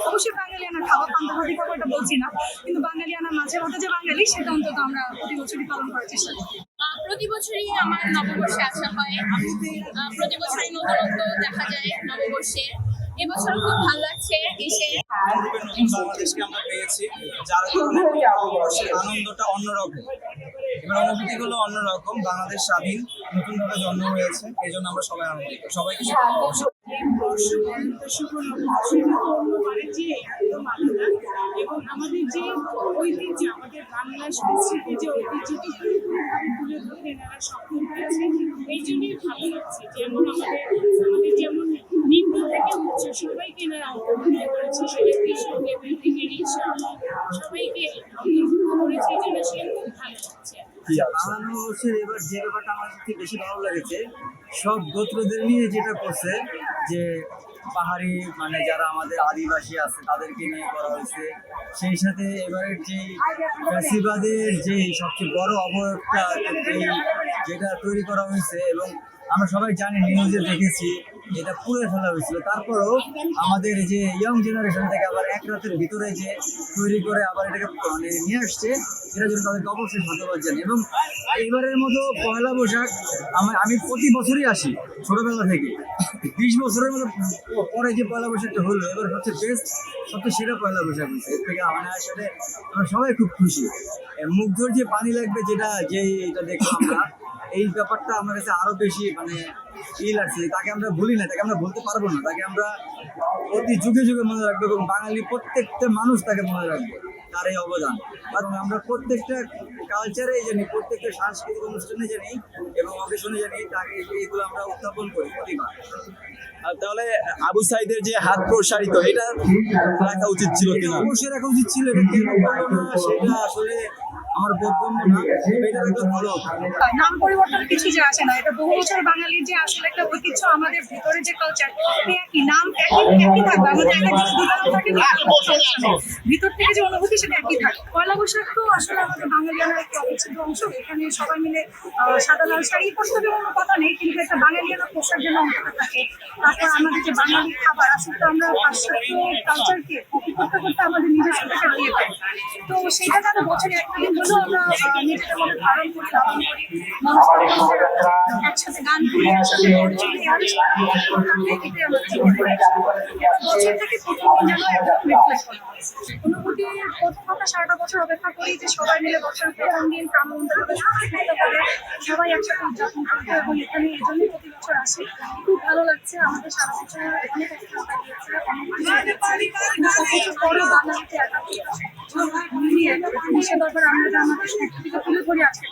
অবশ্যই বাঙালিয়ানা খাওয়া পান্তাভাতি খাব এটা বলছি না। কিন্তু বাঙালিয়ানা মাঝে মধ্যে যে বাঙালি সেটা অন্তত আমরা প্রতি বছরই পালন করার চেষ্টা করি। প্রতি বছরই আমার নববর্ষে আসা হয়। প্রতি বছরই নতুনত্ব দেখা যায় নববর্ষে। এবছর খুব ভালো লাগছে এসে পূর্বে বাংলাদেশকে আমরা পেয়েছি যার কারণে আনন্দটা অন্যরকম। এবার অনুভূতিগুলো অন্যরকম বাংলাদেশ স্বাধীন নতুনভাবে জন্ম হয়েছে এই জন্য আমরা সবাই আনন্দিত। সবাইকে এবং আমাদের যে ঐতিহ্য আমাদের বাংলা সংস্কৃতি যে পুরোপুরিভাবে তুলে ধরতে এনারা সক্ষম হয়েছে এই জন্যই ভালো লাগছে যেমন আমাদের আমাদের যেমন নিম্ন থেকে উচ্চ সবাইকে এনারা অন্তর্ভুক্ত করেছে সেটা কৃষক এবং সবাইকে অন্তর্ভুক্ত করেছে এই জন্য সে খুব ভালো লাগছে বাংলা নববর্ষের এবার যে ব্যাপারটা আমার সত্যি বেশি ভালো লেগেছে, সব গোত্রদের নিয়ে যেটা করছে, যে পাহাড়ি মানে যারা আমাদের আদিবাসী আছে, তাদেরকে নিয়ে করা হয়েছে। সেই সাথে এবারের যে ফ্যাসিবাদের যে সবচেয়ে বড় অবয়বটা যেটা তৈরি করা হয়েছে, এবং আমরা সবাই জানি, নিউজে দেখেছি, এটা পুড়ে ফেলা হয়েছিল। তারপরেও আমাদের যে ইয়ং জেনারেশন থেকে আবার এক রাতের ভিতরে যে তৈরি করে আবার এটাকে মানে নিয়ে আসছে এটার জন্য তাদেরকে অবশ্যই ধন্যবাদ জানি এবং এইবারের মতো পয়লা বৈশাখ আমার আমি প্রতি বছরই আসি ছোটবেলা থেকে। বিশ বছরের মতো পরে যে পয়লা বৈশাখটা হলো, এবার হচ্ছে বেস্ট সবচেয়ে সেরা পয়লা বৈশাখ হয়েছে এর থেকে মানে আসলে আমরা সবাই খুব খুশি। মুগ্ধর যে পানি লাগবে যেটা, যে এটা দেখলাম আমরা, এই ব্যাপারটা আমার কাছে আরও বেশি মানে ই লাগছে তাকে আমরা ভুলি না, তাকে আমরা ভুলতে পারব না। তাকে আমরা প্রতি যুগে যুগে মনে রাখব এবং বাঙালি প্রত্যেকটা মানুষ তাকে মনে রাখবে। তার এই অবদান। আমরা প্রত্যেকটা কালচারে জানি প্রত্যেকটা সাংস্কৃতিক অনুষ্ঠানে জানি এবং অকেশনে জানি তাকে এইগুলো আমরা উত্থাপন করি প্রতিবার তাহলে আবু সাইদের যে হাত প্রসারিত এটা রাখা উচিত ছিল কিনা? অবশ্যই রাখা উচিত ছিল এটা কেন না সেটা আসলে আমার বোধগম্য না এটা রাখলে ভালো নাম পরিবর্তন কিছু যে আসে না এটা বহু বছর বাঙালির যে আসলে একটা ঐতিহ্য আমাদের ভিতরে যে কালচার একই নাম একই একই থাকবে আমাদের একটা। ভিতর থেকে যে অনুভূতি সেটা একই থাকে। পয়লা বৈশাখ তো আসলে আমাদের বাঙালিয়ানার একটা অবিচ্ছেদ্য অংশ। এখানে সবাই মিলে সাদা লাল শাড়ি হবে কোনো কথা নেই, কিন্তু একটা বাঙালিয়ানা পোশাক যেন অন্তত থাকে। তারপর আমাদের যে বাঙালি খাবার, আসলে তো আমরা পাশ্চাত্য কালচারকে কপি করতে করতে আমাদের নিজস্ব থেকে হারিয়ে ফেলি। তো সেটা যেন বছরে একটা দিন হলেও আমরা নিজেদের মধ্যে ধারণ করি লালন করি একসাথে গান করি, একসাথে। অনুভূতির প্রথম কথা সারাটা বছর অপেক্ষা করি যে সবাই মিলে বছরের প্রথম দিন প্রাণবন্তভাবে সংস্কৃত সবাই একসাথে উদযাপন করতে এবং এখানে এই জন্যই প্রতি বছর আসি। খুব ভালো লাগছে, আমাদের সারা বছর অনেক অভিজ্ঞতা দিয়েছে আমরা আমাদের সংস্কৃতিকে তুলে ধরে আজকে